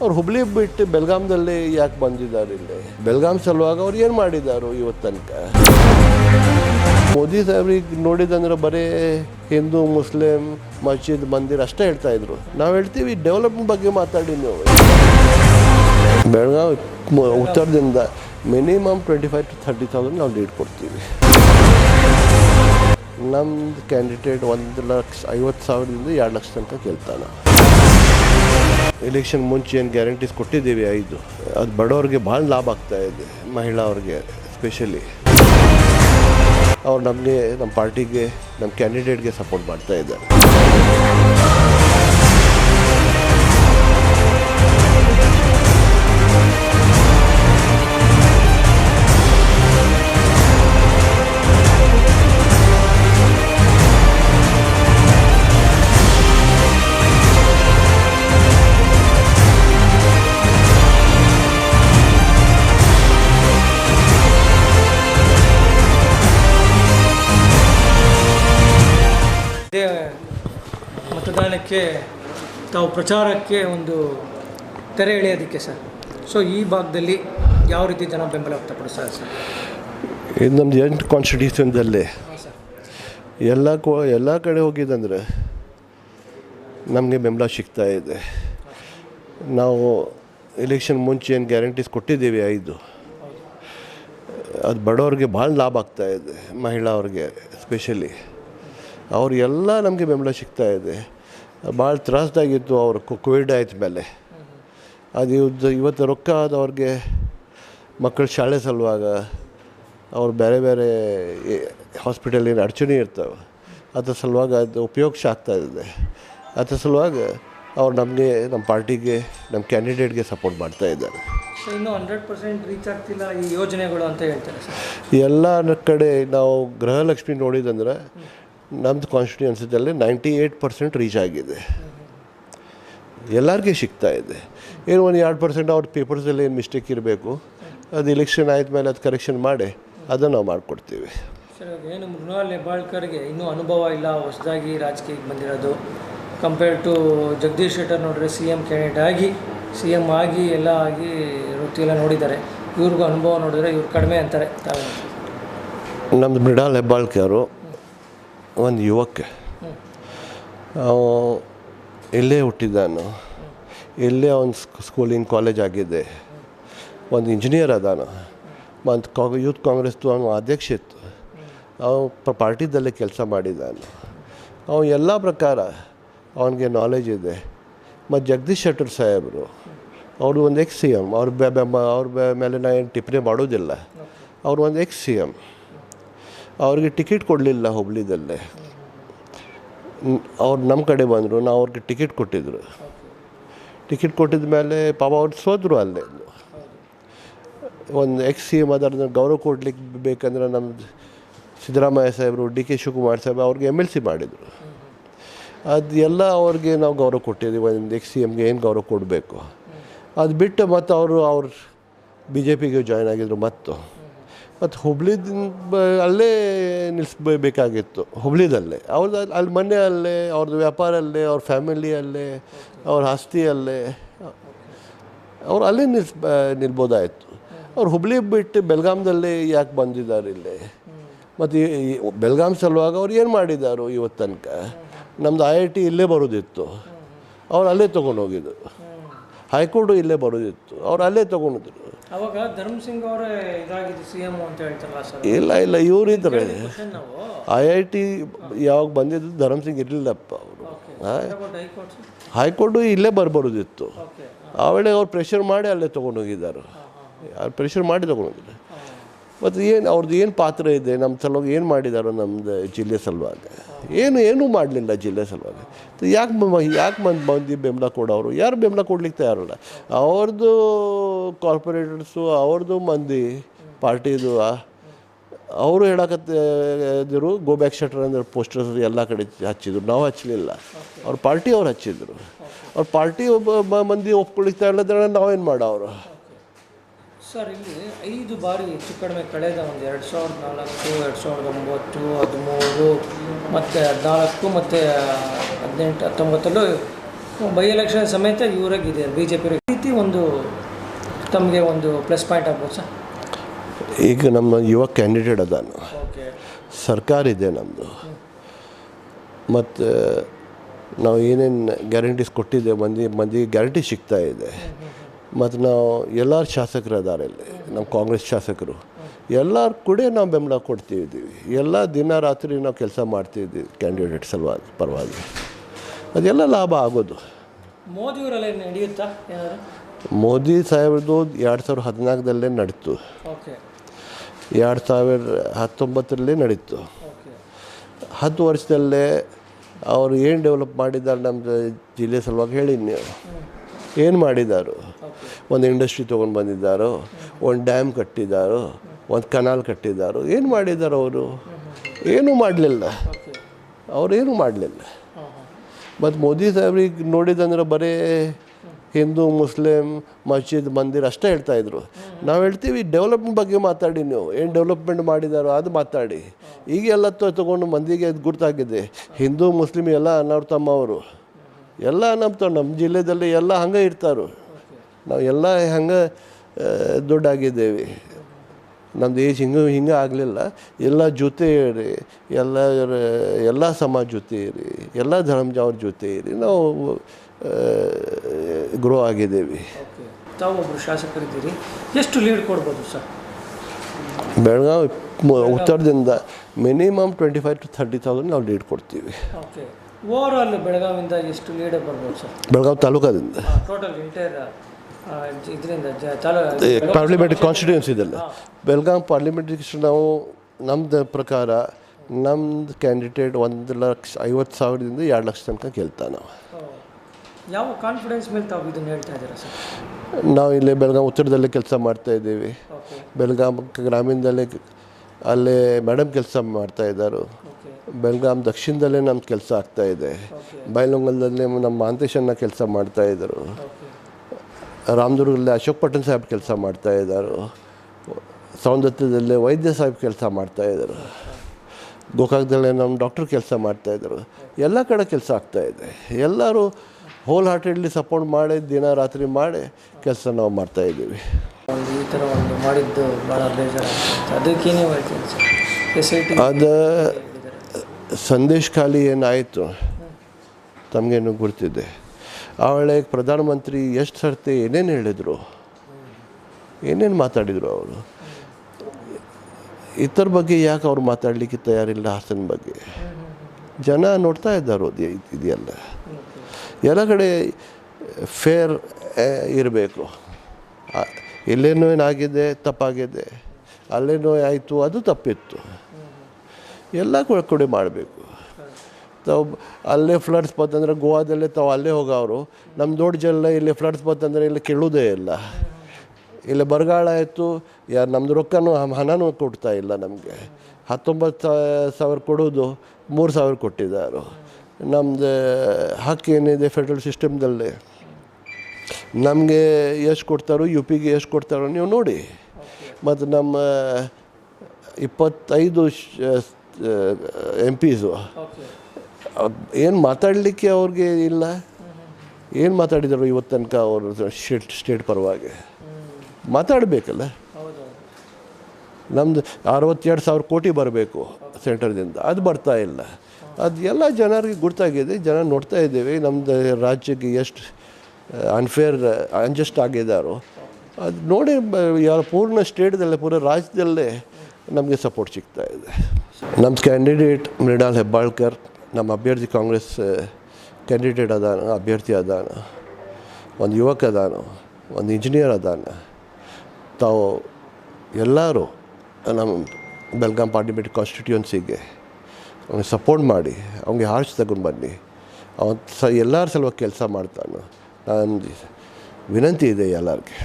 ಅವ್ರು ಹುಬ್ಳಿ ಬಿಟ್ಟು ಬೆಲ್ಗಾಮ್ದಲ್ಲಿ ಯಾಕೆ ಬಂದಿದ್ದಾರೆ ಇಲ್ಲಿ? ಬೆಲ್ಗಾಮ್ ಸಲುವಾಗ ಅವ್ರು ಏನು ಮಾಡಿದ್ದಾರೆ ಇವತ್ತು ತನಕ? ಮೋದಿ ಸಾಹೇಬ್ರಿಗೆ ನೋಡಿದಂದ್ರೆ ಬರೀ ಹಿಂದೂ, ಮುಸ್ಲಿಂ ಮಸ್ಜಿದ್ ಮಂದಿರ್ ಅಷ್ಟೇ ಹೇಳ್ತಾ ಇದ್ರು. ನಾವು ಹೇಳ್ತೀವಿ ಡೆವಲಪ್ಮೆಂಟ್ ಬಗ್ಗೆ ಮಾತಾಡಿ ನೀವು. ಬೆಳಗಾವಿ ಉತ್ತರದಿಂದ minimum twenty five to thirty thousand ನಾವು ಲೀಡ್ ಕೊಡ್ತೀವಿ. ನಮ್ದು ಕ್ಯಾಂಡಿಡೇಟ್ ಒಂದು ಲಕ್ಷ ಐವತ್ತು ಸಾವಿರದಿಂದ ಎರಡು ಲಕ್ಷ ತನಕ ಕೇಳ್ತಾನೆ. ಎಲೆಕ್ಷನ್ ಮುಂಚೆ ಏನು ಗ್ಯಾರಂಟೀಸ್ ಕೊಟ್ಟಿದ್ದೀವಿ ಐದು. ಅದು ಬಡವ್ರಿಗೆ ಭಾಳ ಲಾಭ ಆಗ್ತಾ ಇದೆ ಮಹಿಳಾ ಅವ್ರಿಗೆ ಸ್ಪೆಷಲಿ ಅವ್ರು ನಮಗೆ ನಮ್ಮ ಪಾರ್ಟಿಗೆ ನಮ್ಮ ಕ್ಯಾಂಡಿಡೇಟ್ಗೆ ಸಪೋರ್ಟ್ ಮಾಡ್ತಾ ಇದ್ದಾರೆ. ಮತದಾನಕ್ಕೆ ತಾವು ಪ್ರಚಾರಕ್ಕೆ ಒಂದು ತೆರೆ ಎಳೆಯೋದಕ್ಕೆ ಸರ್. ಸೊ ಈ ಭಾಗದಲ್ಲಿ ಯಾವ ರೀತಿ ಜನ ಬೆಂಬಲ ವ್ಯಕ್ತಪಡಿಸ್ತಾರೆ ಸರ್? ಇದು ನಮ್ದು ಎಂಟು ಕಾನ್ಸ್ಟಿಟ್ಯೂಷನ್ದಲ್ಲೇ ಎಲ್ಲ ಕೋ ಎಲ್ಲ ಕಡೆ ಹೋಗಿದ್ದಂದ್ರೆ ನಮಗೆ ಬೆಂಬಲ ಸಿಗ್ತಾ ಇದೆ. ನಾವು ಎಲೆಕ್ಷನ್ ಮುಂಚೆ ಏನು ಗ್ಯಾರಂಟೀಸ್ ಕೊಟ್ಟಿದ್ದೀವಿ ಐದು. ಅದು ಬಡವ್ರಿಗೆ ಭಾಳ ಲಾಭ ಆಗ್ತಾಯಿದೆ ಇದೆ ಮಹಿಳಾ ಅವ್ರಿಗೆ ಸ್ಪೆಷಲಿ ಅವ್ರಿಗೆಲ್ಲ ನಮಗೆ ಬೆಂಬಲ ಸಿಗ್ತಾ ಇದೆ. ಭಾಳ ತ್ರಾಸ್ದಾಗಿತ್ತು ಅವ್ರು ಕೋವಿಡ್ ಆಯ್ತು ಮೇಲೆ. ಅದು ಇವತ್ತು ಇವತ್ತು ರೊಕ್ಕ ಆದವ್ರಿಗೆ ಮಕ್ಕಳ ಶಾಲೆ ಸಲುವಾಗ ಅವ್ರು ಬೇರೆ ಬೇರೆ ಹಾಸ್ಪಿಟಲ್ ಏನು ಅಡಚಣೆ ಇರ್ತವೆ. ಅದ್ರ ಸಲುವಾಗಿ ಅದು ಉಪಯೋಗಿಸ ಆಗ್ತಾ ಇದೆ ಅದ್ರ ಸಲುವಾಗಿ ಅವ್ರು ನಮಗೆ ನಮ್ಮ ಪಾರ್ಟಿಗೆ ನಮ್ಮ ಕ್ಯಾಂಡಿಡೇಟ್ಗೆ ಸಪೋರ್ಟ್ ಮಾಡ್ತಾ ಇದ್ದಾರೆ. ಸೊ ಇನ್ನೂ ಹಂಡ್ರೆಡ್ ಪರ್ಸೆಂಟ್ ರೀಚ್ ಆಗ್ತಿಲ್ಲ ಈ ಯೋಜನೆಗಳು ಅಂತ ಹೇಳ್ತಾರೆ ಎಲ್ಲ ಕಡೆ ನಾವು ಗೃಹಲಕ್ಷ್ಮಿ ನೋಡಿದಂದ್ರೆ ನಮ್ಮದು ಕಾನ್ಸ್ಟಿಟ್ಯೂನ್ಸಿದಲ್ಲಿ ನೈಂಟಿ ಏಯ್ಟ್ ಪರ್ಸೆಂಟ್ ರೀಚ್ ಆಗಿದೆ. ಎಲ್ಲರಿಗೆ ಸಿಗ್ತಾ ಇದೆ. ಏನು ಒಂದು ಎರಡು ಪರ್ಸೆಂಟ್ ಅವ್ರ ಪೇಪರ್ಸಲ್ಲಿ ಏನು ಮಿಸ್ಟೇಕ್ ಇರಬೇಕು ಅದು ಎಲೆಕ್ಷನ್ ಮೇಲೆ ಅದು ಕರೆಕ್ಷನ್ ಮಾಡಿ ಅದನ್ನು ನಾವು ಮಾಡಿಕೊಡ್ತೀವಿ. ಏನು ಮೃಣಾಲ್ ಹೆಬ್ಬಾಳ್ಕರ್ಗೆ ಇನ್ನೂ ಅನುಭವ ಇಲ್ಲ ಹೊಸದಾಗಿ ರಾಜಕೀಯಕ್ಕೆ ಬಂದಿರೋದು. ಕಂಪೇರ್ ಟು ಜಗದೀಶ್ ಶೆಟ್ಟರ್ ನೋಡಿದ್ರೆ ಸಿ ಎಂ ಕ್ಯಾಂಡಿಡೇಟ್ ಆಗಿ ಸಿ ಎಂ ಆಗಿ ಎಲ್ಲ ಆಗಿ ವೃತ್ತಿ ಎಲ್ಲ ನೋಡಿದ್ದಾರೆ. ಇವ್ರಿಗೂ ಅನುಭವ ನೋಡಿದ್ರೆ ಇವ್ರು ಕಡಿಮೆ ಅಂತಾರೆ. ತಾವೇ ನಮ್ಮದು ಮೃಣಾಲ್ ಹೆಬ್ಬಾಳ್ಕರು ಒಂದು ಯುವಕ. ಇಲ್ಲೇ ಹುಟ್ಟಿದ್ದಾನು. ಇಲ್ಲೇ ಅವನು ಸ್ಕೂಲಿಂಗ್ ಕಾಲೇಜ್ ಆಗಿದೆ. ಒಂದು ಇಂಜಿನಿಯರ್ ಅದಾನ. ಮತ್ತು ಕಾ, ಯೂತ್ ಕಾಂಗ್ರೆಸ್ದು ಅವನು ಅಧ್ಯಕ್ಷ ಇತ್ತು. ಅವ ಪಾರ್ಟಿದಲ್ಲೇ ಕೆಲಸ ಮಾಡಿದ್ದಾನೆ. ಅವನು ಎಲ್ಲ ಪ್ರಕಾರ ಅವನಿಗೆ ನಾಲೆಜ್ ಇದೆ. ಮತ್ತು ಜಗದೀಶ್ ಶೆಟ್ಟರ್ ಸಾಹೇಬರು, ಅವರು ಒಂದು ಎಕ್ಸ್ ಸಿ ಎಂ ಅವ್ರ ಅವ್ರ ಮೇಲೆ ನಾನು ಏನು ಟಿಪ್ಪಣಿ ಮಾಡೋದಿಲ್ಲ. ಅವರು ಒಂದು ಎಕ್ಸ್ ಸಿ ಎಂ ಅವ್ರಿಗೆ ಟಿಕೆಟ್ ಕೊಡಲಿಲ್ಲ ಹುಬ್ಳಿದಲ್ಲೇ. ಅವ್ರು ನಮ್ಮ ಕಡೆ ಬಂದರು, ನಾವು ಅವ್ರಿಗೆ ಟಿಕೆಟ್ ಕೊಟ್ಟಿದ್ರು. ಟಿಕೆಟ್ ಕೊಟ್ಟಿದ ಮೇಲೆ ಪಾಪ ಅವ್ರು ಸೋದರು ಅಲ್ಲೇ. ಒಂದು ಎಕ್ಸ್ ಸಿ ಎಂ ಅದರ ಗೌರವ ಕೊಡ್ಲಿಕ್ಕೆ ಬೇಕಂದ್ರೆ ನಮ್ಮ ಸಿದ್ದರಾಮಯ್ಯ ಸಾಹೇಬರು, ಡಿ ಕೆ ಶಿವಕುಮಾರ್ ಸಾಹೇಬ್ ಅವ್ರಿಗೆ ಎಂ ಎಲ್ ಸಿ ಮಾಡಿದರು. ಅದು ಎಲ್ಲ ಅವ್ರಿಗೆ ನಾವು ಗೌರವ ಕೊಟ್ಟಿದ್ದೀವಿ, ಒಂದು ಎಕ್ಸ್ ಸಿ ಎಮ್ಗೆ ಏನು ಗೌರವ ಕೊಡಬೇಕು. ಅದು ಬಿಟ್ಟು ಮತ್ತು ಅವರು ಅವ್ರು ಬಿ ಜೆ ಪಿಗೆ ಜಾಯ್ನ್ ಆಗಿದ್ರು ಮತ್ತು. ಮತ್ತು ಹುಬ್ಳಿದ ಅಲ್ಲೇ ನಿಲ್ಲಿಸ್ಬೇಕಾಗಿತ್ತು ಹುಬ್ಳಿದಲ್ಲೇ. ಅವ್ರದ್ದು ಅಲ್ಲಿ- ಮನೆ ಅಲ್ಲೇ ಅವ್ರದ್ದು ವ್ಯಾಪಾರ ಅಲ್ಲೇ ಅವ್ರ ಫ್ಯಾಮಿಲಿ ಅಲ್ಲೇ ಅವ್ರ ಆಸ್ತಿ ಅಲ್ಲೇ ಅವ್ರು ಅಲ್ಲೇ ನಿಲ್ಸ್ ನಿಲ್ಬೋದಾಯಿತು. ಅವ್ರು ಹುಬ್ಳಿ ಬಿಟ್ಟು ಬೆಲ್ಗಾಮ್ದಲ್ಲಿ ಯಾಕೆ ಬಂದಿದ್ದಾರೆ ಇಲ್ಲಿ? ಮತ್ತು ಬೆಲ್ಗಾಮ್ ಸಲುವಾಗ ಅವ್ರು ಏನು ಮಾಡಿದ್ದಾರೆ ಇವತ್ತು ತನಕ? ನಮ್ಮದು ಐ ಐ ಟಿ ಇಲ್ಲೇ ಬರೋದಿತ್ತು. ಅವ್ರು ಅಲ್ಲೇ ತೊಗೊಂಡು ಹೋಗಿದ್ದರು ಹೈಕೋರ್ಟು ಇಲ್ಲೇ ಬರೋದಿತ್ತು. ಅವ್ರು ಅಲ್ಲೇ ತೊಗೊಂಡಿದ್ರು. ಅವಾಗ ಧರ್ಮ್ ಸಿಂಗ್ ಅವರೇ ಇದಾಗಿದ್ದು ಸಿ ಎಂ ಅಂತ ಹೇಳ್ತಾರಲ್ಲ ಸರ್. ಇಲ್ಲ ಇಲ್ಲ ಇವರಿದ್ದಾರೆ ಐ ಐ ಟಿ ಯಾವಾಗ ಬಂದಿದ್ದು ಧರ್ಮಸಿಂಗ್ ಸಿಂಗ್ ಇರಲಿಲ್ಲಪ್ಪ ಅವರು. ಹೈಕೋರ್ಟ್? ಇಲ್ಲೇ ಬರ್ಬರೋದಿತ್ತು. ಆ ವೇಳೆ ಅವ್ರು ಪ್ರೆಷರ್ ಮಾಡಿ ಅಲ್ಲೇ ತೊಗೊಂಡೋಗಿದ್ದಾರೆ. ಅವ್ರು ಪ್ರೆಷರ್ ಮಾಡಿ ತೊಗೊಂಡೋಗಿದ್ದಾರೆ. ಮತ್ತು ಏನು, ಅವ್ರದ್ದು ಏನು ಪಾತ್ರ ಇದೆ, ನಮ್ಮ ಸಲುವಾಗಿ ಏನು ಮಾಡಿದಾರೋ ನಮ್ಮದು ಜಿಲ್ಲೆ ಸಲುವಾಗಿ. ಏನು, ಏನೂ ಮಾಡಲಿಲ್ಲ ಜಿಲ್ಲೆ ಸಲುವಾಗಿ. ಯಾಕೆ ಯಾಕೆ ಮಂದಿ ಮಂದಿ ಬೆಂಬಲ ಕೊಡೋರು? ಯಾರು ಬೆಂಬಲ ಕೊಡ್ಲಿಕ್ಕೆ ತಯಾರಲ್ಲ? ಅವ್ರದ್ದು ಕಾರ್ಪೊರೇಟರ್ಸು ಅವ್ರದ್ದು ಮಂದಿ, ಪಾರ್ಟಿದು ಅವರು ಹೇಳಕತ್ತಿದ್ರು ಗೋ ಬ್ಯಾಕ್ ಶಟರ್ ಅಂದ್ರೆ ಪೋಸ್ಟರ್ಸ್ ಎಲ್ಲ ಕಡೆ ಹಚ್ಚಿದ್ರು. ನಾವು ಹಚ್ಚಲಿಲ್ಲ ಅವ್ರ ಪಾರ್ಟಿ ಅವ್ರು ಹಚ್ಚಿದ್ರು. ಅವ್ರ ಪಾರ್ಟಿ ಒಬ್ಬ ಮಂದಿ ಒಪ್ಕೊಳ್ಳಿಕ್ತಾ ಇಲ್ಲದ್ರೆ ನಾವೇನು ಮಾಡೋರು? ಸರ್ ಇಲ್ಲಿ ಐದು ಬಾರಿ ಹೆಚ್ಚು ಕಡಿಮೆ ಕಳೆದ ಒಂದು ಎರಡು ಸಾವಿರದ ನಾಲ್ಕು ಎರಡು ಸಾವಿರದ ಒಂಬತ್ತು ಹದಿಮೂರು ಮತ್ತು ಹದಿನಾಲ್ಕು ಮತ್ತು ಹದಿನೆಂಟು ಹತ್ತೊಂಬತ್ತಲ್ಲೂ ಬೈ ಎಲೆಕ್ಷನ್ ಸಮೇತ ಇವರಾಗಿದೆ ಬಿ ಜೆ ಪಿ ರೀತಿ ಒಂದು ತಮಗೆ ಒಂದು ಪ್ಲಸ್ ಪಾಯಿಂಟ್ ಆಗ್ಬೋದು ಸರ್? ಈಗ ನಮ್ಮ ಯುವ ಕ್ಯಾಂಡಿಡೇಟ್ ಅದಾನು. ಸರ್ಕಾರ ಇದೆ ನಮ್ಮದು ಮತ್ತು ನಾವು ಏನೇನು ಗ್ಯಾರಂಟೀಸ್ ಕೊಟ್ಟಿದ್ದೆ ಮಂದಿ ಮಂದಿಗೆ ಗ್ಯಾರಂಟಿ ಸಿಗ್ತಾ ಇದೆ. ಮತ್ತು ನಾವು ಎಲ್ಲರ ಶಾಸಕರು ಅದಾರೆ ಇಲ್ಲಿ ನಮ್ಮ ಕಾಂಗ್ರೆಸ್ ಶಾಸಕರು. ಎಲ್ಲರ ಕೂಡ ನಾವು ಬೆಂಬಲ ಕೊಡ್ತಿದ್ದೀವಿ ಎಲ್ಲ ದಿನ ರಾತ್ರಿ ನಾವು ಕೆಲಸ ಮಾಡ್ತಿದ್ವಿ ಕ್ಯಾಂಡಿಡೇಟ್ ಸಲುವಾಗಿ ಪರವಾಗಿ. ಅದೆಲ್ಲ ಲಾಭ ಆಗೋದು. ಮೋದಿಯವರೆಲ್ಲ ನಡೆಯುತ್ತಾ ಮೋದಿ ಸಾಹೇಬ್ರದ್ದು ಎರಡು ಸಾವಿರದ ಹದಿನಾಲ್ಕದಲ್ಲೇ ನಡೀತು. ಎರಡು ಸಾವಿರ ಹತ್ತೊಂಬತ್ತರಲ್ಲೇ ನಡೀತು. ಹತ್ತು ವರ್ಷದಲ್ಲೇ ಅವರು ಏನು ಡೆವಲಪ್ ಮಾಡಿದ್ದಾರೆ ನಮ್ಮ ಜಿಲ್ಲೆ ಸಲುವಾಗಿ ಹೇಳಿ ನೀವು. ಏನು ಮಾಡಿದಾರು? ಓಕೆ ಒಂದು ಇಂಡಸ್ಟ್ರಿ ತೊಗೊಂಡು ಬಂದಿದ್ದಾರೋ, ಒಂದು ಡ್ಯಾಮ್ ಕಟ್ಟಿದ್ದಾರೋ, ಒಂದು ಕನಾಲ್ ಕಟ್ಟಿದ್ದಾರೋ, ಏನು ಮಾಡಿದ್ದಾರೆ ಅವರು? ಏನೂ ಮಾಡಲಿಲ್ಲ. ಅವರೇನು ಮಾಡಲಿಲ್ಲ. ಮತ್ತು ಮೋದಿ ಸಾಹೇಬ್ರಿಗೆ ನೋಡಿದಂದ್ರೆ ಬರೀ ಹಿಂದೂ, ಮುಸ್ಲಿಂ, ಮಸ್ಜಿದ್, ಮಂದಿರ ಅಷ್ಟೇ ಹೇಳ್ತಾ ಇದ್ರು. ನಾವು ಹೇಳ್ತೀವಿ ಡೆವಲಪ್ಮೆಂಟ್ ಬಗ್ಗೆ ಮಾತಾಡಿ ನೀವು. ಏನು ಡೆವಲಪ್ಮೆಂಟ್ ಮಾಡಿದಾರೋ ಅದು ಮಾತಾಡಿ. ಈಗೆಲ್ಲ ತೊಗೊಂಡು ಮಂದಿಗೆ ಅದು ಗುರ್ತಾಗಿದೆ. ಹಿಂದೂ, ಮುಸ್ಲಿಂ ಎಲ್ಲ ಅನ್ನೋರು ತಮ್ಮವರು ಎಲ್ಲ ನಮ್ಮ ನಮ್ಮ ಜಿಲ್ಲೆದಲ್ಲಿ ಎಲ್ಲ ಹಂಗೆ ಇರ್ತಾರೋ. ನಾವು ಎಲ್ಲ ಹಂಗೆ ದೊಡ್ಡಾಗಿದ್ದೇವೆ. ನಮ್ದು ದೇಶ ಹಿಂಗೆ ಹಿಂಗೆ ಆಗಲಿಲ್ಲ. ಎಲ್ಲ ಜೊತೆ ಇರಿ ಎಲ್ಲ ಎಲ್ಲ ಸಮಾಜ ಜೊತೆ ಇರಿ ಎಲ್ಲ ಧರ್ಮ ಅವ್ರ ಜೊತೆ ಇರಿ ನಾವು ಗ್ರೋ ಆಗಿದ್ದೇವೆ. ತಾವು ಒಬ್ಬರು ಶಾಸಕರಿದ್ದೀರಿ. ಎಷ್ಟು ಲೀಡ್ ಕೊಡ್ಬೋದು ಸರ್? ಬೆಳಗಾವಿ ಉತ್ತರದಿಂದ minimum twenty five to thirty thousand ನಾವು ಲೀಡ್ ಕೊಡ್ತೀವಿ. ಓವರ್ ಆಲ್ ಬೆಳಗಾವಿಂದ ಎಷ್ಟು ಲೀಡ್ ಬರ್ಬೋದು ಸರ್? ಬೆಳಗಾವಿ ತಾಲೂಕಾದಿಂದ. ಟೋಟಲ್ ಇಂಟೈರ್ ಪಾರ್ಲಿಮೆಂಟ್ ಕಾನ್ಸ್ಟಿಟ್ಯೂನ್ಸ್ ಇದೆಲ್ಲ. ಬೆಳಗಾವಿ ಪಾರ್ಲಿಮೆಂಟ್ರಿ ನಾವು ನಮ್ದು ಪ್ರಕಾರ ನಮ್ದು ಕ್ಯಾಂಡಿಡೇಟ್ ಒಂದು ಲಕ್ಷ ಐವತ್ತು ಸಾವಿರದಿಂದ ಎರಡು ಲಕ್ಷ ತನಕ ಗೆಲ್ತಾ ನಾವು. ಯಾವ ಕಾನ್ಫಿಡೆನ್ಸ್ ಮೇಲೆ ತಾವು ಇದನ್ನು ಹೇಳ್ತಾ ಇದ್ದೀರಾ ಸರ್? ನಾವು ಇಲ್ಲಿ ಬೆಳಗಾಂ ಉತ್ತರದಲ್ಲೇ ಕೆಲಸ ಮಾಡ್ತಾ ಇದ್ದೀವಿ. ಬೆಳಗಾಂ ಗ್ರಾಮೀಣದಲ್ಲೇ ಅಲ್ಲೇ ಮೇಡಮ್ ಕೆಲಸ ಮಾಡ್ತಾ ಇದ್ದಾರೆ ಬೆಳಗಾಂ ದಕ್ಷಿಣದಲ್ಲೇ ನಮ್ಮ ಕೆಲಸ ಆಗ್ತಾ ಇದೆ. ಬೈಲೊಂಗಲದಲ್ಲಿ ನಮ್ಮ ಮಾಂತೇಶನ್ನ ಕೆಲಸ ಮಾಡ್ತಾ ಇದ್ದರು. ರಾಮದುರ್ಗದಲ್ಲಿ ಅಶೋಕ್ ಪಟ್ಟಣ್ ಸಾಹೇಬ್ ಕೆಲಸ ಮಾಡ್ತಾ ಇದ್ದಾರೆ. ಸೌಂದತ್ಯದಲ್ಲಿ ವೈದ್ಯ ಸಾಹೇಬ್ ಕೆಲಸ ಮಾಡ್ತಾ ಇದ್ದರು. ಗೋಕಾಕದಲ್ಲೇ ನಮ್ಮ ಡಾಕ್ಟರ್ ಕೆಲಸ ಮಾಡ್ತಾ ಇದ್ದರು. ಎಲ್ಲ ಕಡೆ ಕೆಲಸ ಆಗ್ತಾ ಇದೆ. ಎಲ್ಲರೂ ಹೋಲ್ ಹಾರ್ಟೆಡ್ಲಿ ಸಪೋರ್ಟ್ ಮಾಡಿ ದಿನ ರಾತ್ರಿ ಮಾಡಿ ಕೆಲಸ ನಾವು ಮಾಡ್ತಾ ಇದ್ದೀವಿ. ಈ ಥರ ಒಂದು ಮಾಡಿದ್ದು ಭಾಳ ಬೇಜಾರು ಅದಕ್ಕೆ ನೀವು ಹೇಳ್ತೀನಿ ಸರ್? ಎಸ್ ಅದು ಸಂದೇಶ್ ಖಾಲಿ ಏನಾಯಿತು? ತಮಗೇನು ಗುರ್ತಿದೆ ಆವಳೆ ಪ್ರಧಾನಮಂತ್ರಿ ಎಷ್ಟು ಸರ್ತಿ ಏನೇನು ಹೇಳಿದರು? ಏನೇನು ಮಾತಾಡಿದರು ಅವರು ಇತರ ಬಗ್ಗೆ ಯಾಕೆ ಅವ್ರು ಮಾತಾಡಲಿಕ್ಕೆ ತಯಾರಿಲ್ಲ ಹಾಸನ ಬಗ್ಗೆ? ಜನ ನೋಡ್ತಾ ಇದ್ದಾರೆ ಅದು ಇದೆಯಲ್ಲ? ಎಲ್ಲ ಕಡೆ ಫೇರ್ ಇರಬೇಕು. ಇಲ್ಲೇನೋ ಏನಾಗಿದೆ ತಪ್ಪಾಗಿದೆ, ಅಲ್ಲೇನೋ ಆಯಿತು ಅದು ತಪ್ಪಿತ್ತು. ಎಲ್ಲ ಕೊಡಿ ಮಾಡಬೇಕು. ತಾವು ಅಲ್ಲೇ ಫ್ಲಡ್ಸ್ ಬಂತಂದ್ರೆ ಗೋವಾದಲ್ಲೇ ತಾವು ಅಲ್ಲೇ ಹೋಗೋರು ನಮ್ಮ ದೊಡ್ಡ ಜಲ್ಲ ಇಲ್ಲಿ ಫ್ಲಡ್ಸ್ ಬಂತಂದ್ರೆ ಇಲ್ಲಿ ಕೇಳೋದೇ ಇಲ್ಲ. ಇಲ್ಲಿ ಬರಗಾಲ ಆಯಿತು, ಯಾರು ನಮ್ಮದು ರೊಕ್ಕನೂ ಹಣನೂ ಕೊಡ್ತಾ ಇಲ್ಲ ನಮಗೆ. ಹತ್ತೊಂಬತ್ತು ಸಾವಿರ ಕೊಡೋದು, ಮೂರು ಸಾವಿರ ಕೊಟ್ಟಿದ್ದಾರೆ. ನಮ್ಮದು ಹಕ್ಕು ಏನಿದೆ ಫೆಡ್ರಲ್ ಸಿಸ್ಟಮ್ದಲ್ಲಿ ನಮಗೆ ಎಷ್ಟು ಕೊಡ್ತಾರೋ, ಯು ಪಿಗೆ ಎಷ್ಟು ಕೊಡ್ತಾರೋ ನೀವು ನೋಡಿ. ಮತ್ತು ನಮ್ಮ ಇಪ್ಪತ್ತೈದು ಎಂ ಪಿಸು ಏನು ಮಾತಾಡಲಿಕ್ಕೆ ಅವ್ರಿಗೆ ಇಲ್ಲ. ಏನು ಮಾತಾಡಿದರು ಇವತ್ತು ತನಕ ಅವರು ಸ್ಟೇಟ್ ಸ್ಟೇಟ್ ಪರವಾಗಿ. ಮಾತಾಡಬೇಕಲ್ಲ. ನಮ್ಮದು ಅರವತ್ತೆರಡು ಸಾವಿರ ಕೋಟಿ ಬರಬೇಕು ಸೆಂಟರ್ದಿಂದ. ಅದು ಬರ್ತಾ ಇಲ್ಲ. ಅದು ಎಲ್ಲ ಜನರಿಗೆ ಗುರ್ತಾಗಿದೆ. ಜನ ನೋಡ್ತಾ ಇದ್ದೇವೆ. ನಮ್ಮದು ರಾಜ್ಯಕ್ಕೆ ಎಷ್ಟು ಅನ್ಫೇರ್ ಅನ್ಜಸ್ಟ್ ಆಗಿದ್ದಾರೋ ಅದು ನೋಡಿ ಬ- ಪೂರ್ಣ ಸ್ಟೇಟ್ದಲ್ಲೇ, ಪೂರ್ಣ ರಾಜ್ಯದಲ್ಲೇ ನಮಗೆ ಸಪೋರ್ಟ್ ಸಿಗ್ತಾ ಇದೆ. ನಮ್ಮ ಕ್ಯಾಂಡಿಡೇಟ್ ಮೃಣಾಲ್ ಹೆಬ್ಬಾಳ್ಕರ್. ನಮ್ಮ ಅಭ್ಯರ್ಥಿ ಕಾಂಗ್ರೆಸ್ ಕ್ಯಾಂಡಿಡೇಟ್ ಅದಾನ, ಅಭ್ಯರ್ಥಿ ಅದಾನ, ಒಂದು ಯುವಕ ಅದಾನ, ಒಂದು ಇಂಜಿನಿಯರ್ ಅದಾನ. ತಾವು ಎಲ್ಲರೂ ನಮ್ಮ ಬೆಲ್ಗಾಂ ಪಾರ್ಲಿಮೆಂಟ್ ಕಾನ್ಸ್ಟಿಟ್ಯೂನ್ಸಿಗೆ ಅವ್ನಿಗೆ ಸಪೋರ್ಟ್ ಮಾಡಿ, ಅವ್ನಿಗೆ ಹಾರ್ಸ್ ತಗೊಂಡು ಬನ್ನಿ. ಅವನು ಸ, ಎಲ್ಲರ ಸಲುವಾಗಿ ಕೆಲಸ ಮಾಡ್ತಾನೆ. ನಾನು ವಿನಂತಿ ಇದೆ ಎಲ್ಲರಿಗೆ.